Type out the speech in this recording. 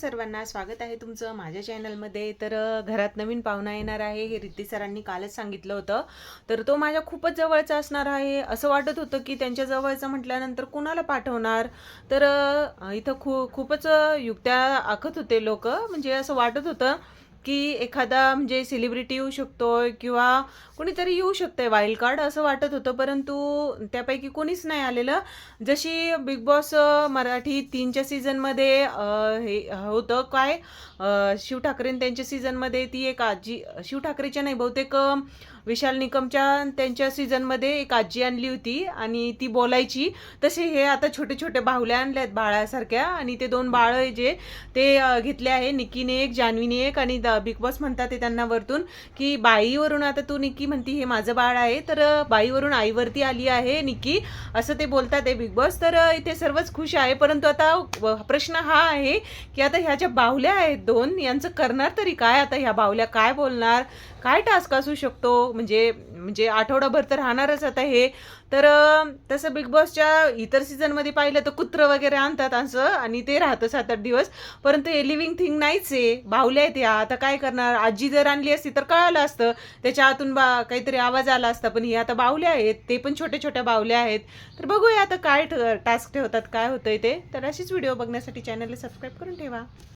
सर्वांना स्वागत आहे तुमचं माझ्या चॅनलमध्ये. तर घरात नवीन पाहुणा येणार आहे हे रिद्धी सरांनी कालच सांगितलं होतं. तर तो माझ्या खूपच जवळचा असणार आहे. असं वाटत होतं की त्यांच्या जवळचं म्हटल्यानंतर कुणाला पाठवणार? तर इथं खू खूपच युक्त्या आखत होते लोक. म्हणजे असं वाटत होतं की एखादा म्हणजे सेलिब्रिटी येऊ शकतोय किंवा कोणीतरी येऊ शकतंय. वाईल्ड कार्ड असं वाटत होतं परंतु त्यापैकी कोणीच नाही आलेलं. जशी बिग बॉस मराठी तीनच्या सीझनमध्ये हे होतं काय? शिव ठाकरे त्यांच्या सीझनमध्ये ती एक आजी शिव ठाकरेच्या नाही बहुतेक विशाल निकमच्या त्यांच्या सीझनमध्ये एक आजी आणली होती आणि ती बोलायची. तसे हे आता छोटे छोटे बाहुल्या आणल्या आहेत बाळासारख्या आणि ते दोन बाळ जे ते घेतले आहे. निकीने एक जान्हवीने एक आणि द- बिग बॉस म्हणतात ते त्यांना वरतून की बाईवरून आता तू निकी म्हणती हे माझं बाळ आहे. तर बाईवरून आईवरती आली आहे निकी असं ते बोलतात आहे बिग बॉस तर इथे सर्वच खुश आहे परंतु आता प्रश्न हा आहे की आता ह्या ज्या बाहुल्या आहेत दोन यांचं करणार तरी काय? आता ह्या बाहुल्या काय बोलणार? काय टास्क असू शकतो? म्हणजे म्हणजे आठवडाभर तर राहणारच आता हे. तर तसं बिग बॉसच्या इतर सीझनमध्ये पाहिलं तर कुत्रं वगैरे आणतात असं आणि ते राहतं सात आठ दिवस. परंतु हे लिव्हिंग थिंग नाहीच आहे. बाहुल्या आहेत या. आता काय करणार? आजी जर आणली असती तर कळालं असतं. त्याच्या आतून बा काहीतरी आवाज आला असता. पण ही आता बाहुल्या आहेत. ते पण छोट्या छोट्या बाहुल्या आहेत. तर बघूया आता काय टास्क ठेवतात काय होतंय ते. तर अशीच व्हिडिओ बघण्यासाठी चॅनलला सबस्क्राईब करून ठेवा.